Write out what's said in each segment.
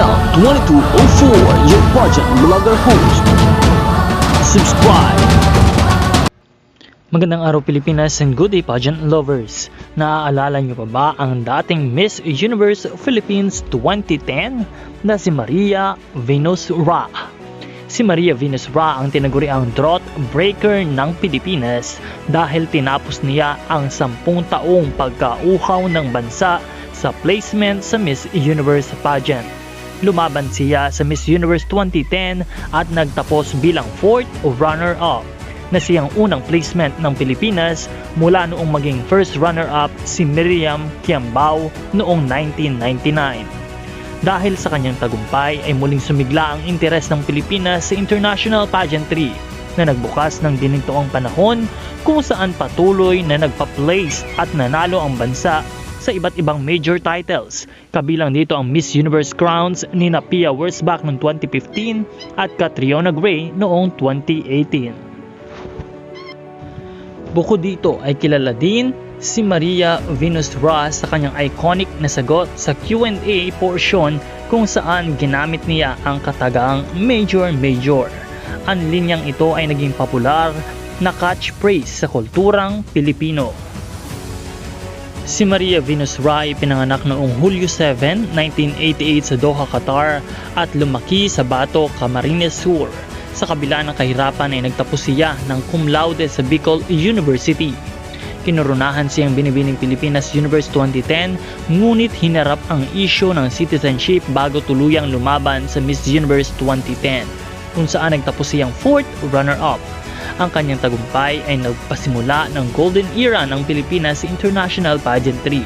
DL2204, your pageant vlogger host. Subscribe. Magandang araw Pilipinas and good day pageant lovers. Naaalala niyo pa ba ang dating Miss Universe Philippines 2010 na si Maria Venus Ra? Si Maria Venus Ra ang tinaguriang drought breaker ng Pilipinas dahil tinapos niya ang sampung taong pagkauhaw ng bansa sa placement sa Miss Universe pageant. Lumaban siya sa Miss Universe 2010 at nagtapos bilang fourth runner-up na siyang unang placement ng Pilipinas mula noong maging first runner-up si Miriam Kiambao noong 1999. Dahil sa kanyang tagumpay ay muling sumigla ang interes ng Pilipinas sa international pageantry na nagbukas ng dinintoong panahon kung saan patuloy na nagpa-place at nanalo ang bansa sa iba't ibang major titles. Kabilang dito ang Miss Universe crowns ni Pia Wurzbach noong 2015 at Catriona Gray noong 2018. Bukod dito ay kilala din si Maria Venus Ra sa kanyang iconic na sagot sa Q&A portion kung saan ginamit niya ang katagang Major Major. Ang linyang ito ay naging popular na catchphrase sa kulturang Pilipino. Si Maria Venus Ra ay pinanganak noong Hulyo 7, 1988 sa Doha, Qatar at lumaki sa Bato, Camarines Sur. Sa kabila ng kahirapan ay nagtapos siya ng cum laude sa Bicol University. Kinurunahan siyang binibining Pilipinas Universe 2010 ngunit hinarap ang isyo ng citizenship bago tuluyang lumaban sa Miss Universe 2010 kung saan nagtapos siyang fourth runner-up. Ang kanyang tagumpay ay nagpasimula ng golden era ng Pilipinas sa international pageantry.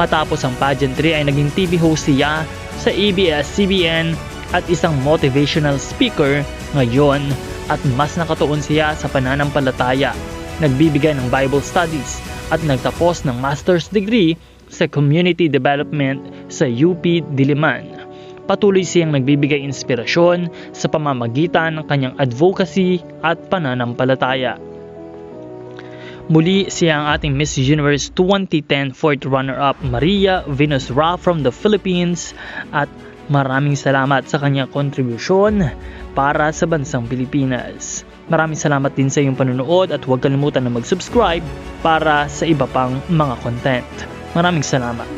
Matapos ang pageantry ay naging TV host siya sa ABS-CBN at isang motivational speaker ngayon at mas nakatuon siya sa pananampalataya. Nagbibigay ng Bible studies at nagtapos ng master's degree sa community development sa UP Diliman. Patuloy siyang nagbibigay inspirasyon sa pamamagitan ng kanyang advocacy at pananampalataya. Muli siya ang ating Miss Universe 2010 fourth runner-up Maria Venus Ra from the Philippines at Maraming salamat sa kanyang kontribusyon para sa bansang Pilipinas. Maraming salamat din sa iyong panonood at huwag kalimutan na mag-subscribe para sa iba pang mga content. Maraming salamat.